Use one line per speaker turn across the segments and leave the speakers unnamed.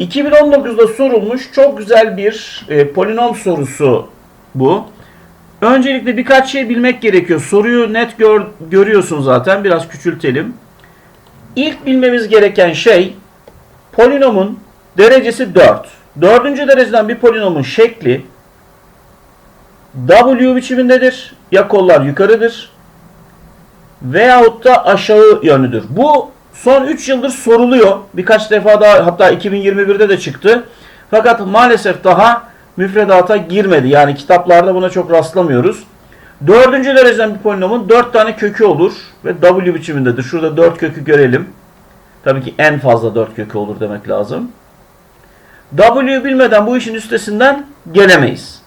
2019'da sorulmuş çok güzel bir e, polinom sorusu bu. Öncelikle birkaç şey bilmek gerekiyor. Soruyu net gör, görüyorsun zaten. Biraz küçültelim. İlk bilmemiz gereken şey polinomun derecesi 4. Dördüncü dereceden bir polinomun şekli W biçimindedir. Ya kollar yukarıdır veyahut da aşağı yönlüdür. Bu son 3 yıldır soruluyor. Birkaç defa daha hatta 2021'de de çıktı. Fakat maalesef daha müfredata girmedi. Yani kitaplarda buna çok rastlamıyoruz. Dördüncü dereceden bir polinomun 4 tane kökü olur ve W biçimindedir. Şurada 4 kökü görelim. Tabii ki en fazla 4 kökü olur demek lazım. W bilmeden bu işin üstesinden gelemeyiz.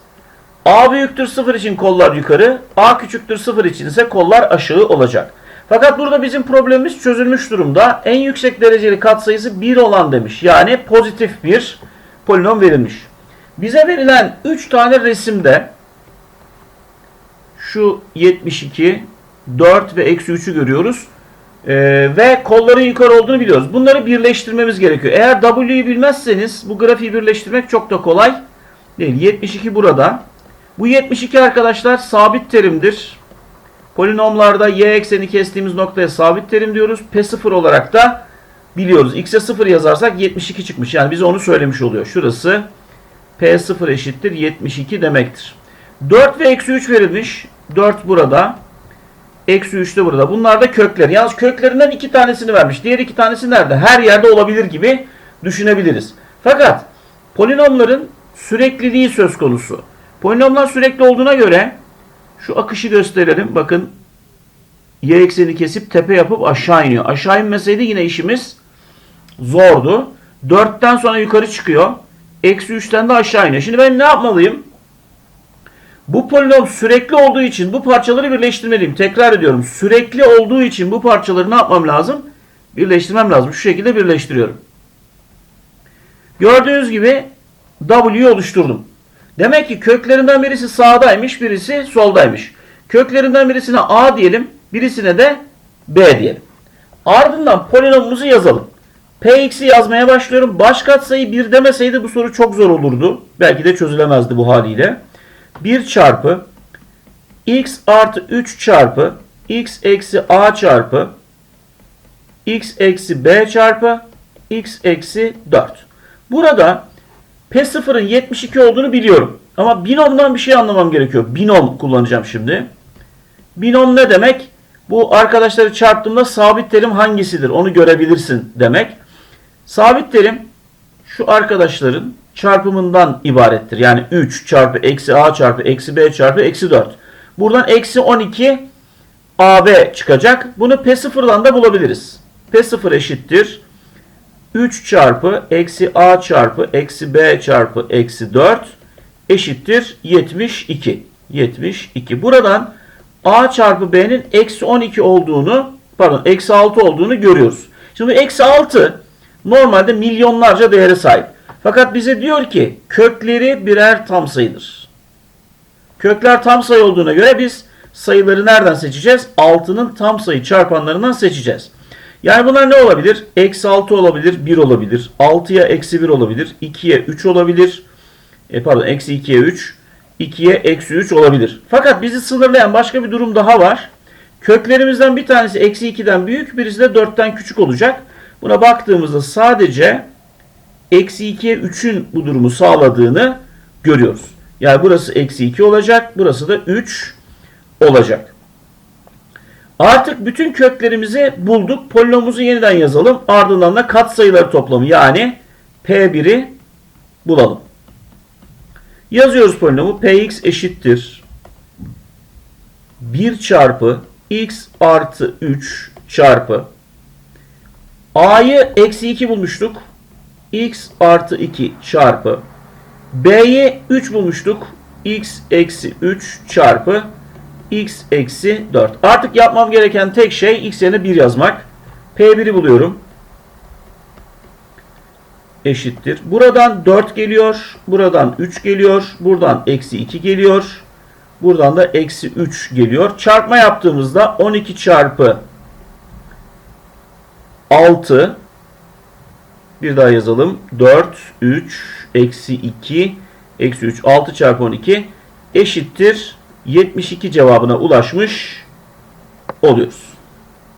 A büyüktür 0 için kollar yukarı, A küçüktür 0 için ise kollar aşağı olacak. Fakat burada bizim problemimiz çözülmüş durumda. En yüksek dereceli katsayısı 1 olan demiş. Yani pozitif bir polinom verilmiş. Bize verilen 3 tane resimde şu 72, 4 ve eksi 3'ü görüyoruz. Ee, ve kolların yukarı olduğunu biliyoruz. Bunları birleştirmemiz gerekiyor. Eğer W'yu bilmezseniz bu grafiği birleştirmek çok da kolay değil. 72 burada. Bu 72 arkadaşlar sabit terimdir. Polinomlarda y ekseni kestiğimiz noktaya sabit terim diyoruz. P0 olarak da biliyoruz. X'e 0 yazarsak 72 çıkmış. Yani bize onu söylemiş oluyor. Şurası P0 eşittir 72 demektir. 4 ve eksi 3 verilmiş. 4 burada. Eksi 3 de burada. Bunlar da kökler. Yalnız köklerinden iki tanesini vermiş. Diğer iki tanesi nerede? Her yerde olabilir gibi düşünebiliriz. Fakat polinomların sürekliliği söz konusu. Polinomlar sürekli olduğuna göre şu akışı gösterelim. Bakın y ekseni kesip tepe yapıp aşağı iniyor. Aşağı inmeseydi yine işimiz zordu. 4'ten sonra yukarı çıkıyor. Eksi 3'ten de aşağı iniyor. Şimdi ben ne yapmalıyım? Bu polinom sürekli olduğu için bu parçaları birleştirmeliyim. Tekrar ediyorum. Sürekli olduğu için bu parçaları ne yapmam lazım? Birleştirmem lazım. Şu şekilde birleştiriyorum. Gördüğünüz gibi W'yu oluşturdum. Demek ki köklerinden birisi sağdaymış, birisi soldaymış. Köklerinden birisine A diyelim, birisine de B diyelim. Ardından polinomumuzu yazalım. Px'i yazmaya başlıyorum. Baş katsayı 1 demeseydi bu soru çok zor olurdu. Belki de çözülemezdi bu haliyle. 1 çarpı x artı 3 çarpı x eksi a çarpı x eksi b çarpı x eksi 4. Burada P0'ın 72 olduğunu biliyorum. Ama binomdan bir şey anlamam gerekiyor. Binom kullanacağım şimdi. Binom ne demek? Bu arkadaşları çarptığımda sabit terim hangisidir onu görebilirsin demek. Sabit terim şu arkadaşların çarpımından ibarettir. Yani 3 çarpı eksi a çarpı eksi b çarpı eksi 4. Buradan eksi 12 ab çıkacak. Bunu P0'dan da bulabiliriz. P0 eşittir. 3 çarpı eksi a çarpı eksi b çarpı eksi 4 eşittir 72. 72. Buradan a çarpı b'nin eksi 12 olduğunu pardon eksi 6 olduğunu görüyoruz. Şimdi eksi 6 normalde milyonlarca değere sahip. Fakat bize diyor ki kökleri birer tam sayıdır. Kökler tam sayı olduğuna göre biz sayıları nereden seçeceğiz? 6'nın tam sayı çarpanlarından seçeceğiz. Yani bunlar ne olabilir? Eksi 6 olabilir, 1 olabilir. 6'ya eksi 1 olabilir. 2'ye 3 olabilir. E pardon eksi 2'ye 3. 2'ye eksi 3 olabilir. Fakat bizi sınırlayan başka bir durum daha var. Köklerimizden bir tanesi eksi 2'den büyük, birisi de 4'ten küçük olacak. Buna baktığımızda sadece eksi 2'ye 3'ün bu durumu sağladığını görüyoruz. Yani burası eksi 2 olacak. Burası da 3 olacak. Artık bütün köklerimizi bulduk. Polinomumuzu yeniden yazalım. Ardından da katsayıları toplamı yani P1'i bulalım. Yazıyoruz polinomu. Px eşittir. 1 çarpı x artı 3 çarpı a'yı eksi 2 bulmuştuk. x artı 2 çarpı b'yi 3 bulmuştuk. x eksi 3 çarpı x eksi 4. Artık yapmam gereken tek şey x yerine 1 yazmak. P1'i buluyorum. Eşittir. Buradan 4 geliyor. Buradan 3 geliyor. Buradan eksi 2 geliyor. Buradan da eksi 3 geliyor. Çarpma yaptığımızda 12 çarpı 6 Bir daha yazalım. 4, 3, eksi 2, eksi 3, 6 çarpı 12 eşittir 72 cevabına ulaşmış oluyoruz.